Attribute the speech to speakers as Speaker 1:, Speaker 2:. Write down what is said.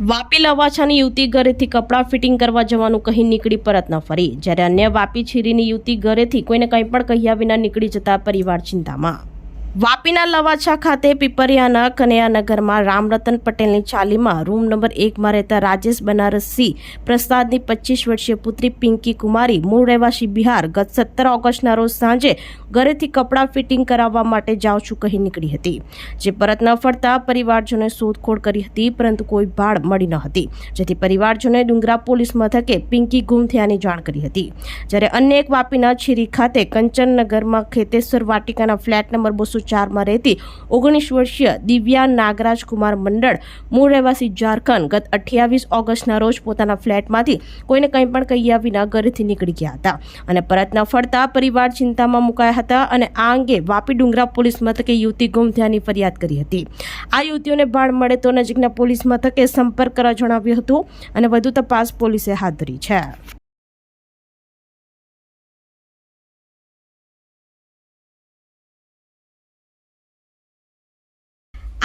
Speaker 1: વાપી લવાછાની યુવતી ઘરેથી કપડાં ફિટિંગ કરવા જવાનું કહી નીકળી પરત ન ફરી. જ્યારે અન્ય વાપી છીરીની યુવતી ઘરેથી કોઈને કંઈ પણ કહ્યા વિના નીકળી જતા પરિવાર ચિંતામાં. વાપીના લવાછા ખાતે પીપરિયાના કનૈયાનગરમાં રામરતન પટેલની ચાલીમાં રૂમ નંબર એકમાં રહેતા રાજેશ બનારસી પ્રસાદની પચીસ વર્ષીય પુત્રી પિંકી કુમારી મૂળ રહેવાસી બિહાર ગત સત્તર ઓગસ્ટના રોજ સાંજે ઘરેથી કપડાં ફિટિંગ કરાવવા માટે જાઉં છું કહી નીકળી હતી. જે પરત ન ફરતા પરિવારજનોએ શોધખોળ કરી હતી, પરંતુ કોઈ ભાડ મળી ન હતી. જેથી પરિવારજનોએ ડુંગરા પોલીસ મથકે પિંકી ગુમ થયાની જાણ કરી હતી. જ્યારે અન્ય એક વાપીના છીરી ખાતે કંચનનગરમાં ખેતેશ્વર વાટિકાના ફ્લેટ નંબર બસો ચારમાં રહેતી ઓગણીસ વર્ષીય દિવ્યા નાગરાજ કુમાર મંડળ મૂળ રહેવાસી ઝારખંડ ગત અઠ્યાવીસ ઓગસ્ટના રોજ પોતાના ફ્લેટમાંથી કોઈને કંઈ પણ કહ્યા વિના ઘરેથી નીકળી ગયા હતા અને પરત ન ફરતા પરિવાર ચિંતામાં મુકાયા હતા અને આ અંગે વાપી ડુંગરા પોલીસ મથકે યુવતી ગુમ થયાની ફરિયાદ કરી હતી. આ યુવતીઓને ભાળ મળે તો નજીકના પોલીસ મથકે સંપર્ક કરવા જણાવ્યું હતું અને વધુ તપાસ પોલીસે હાથ ધરી છે.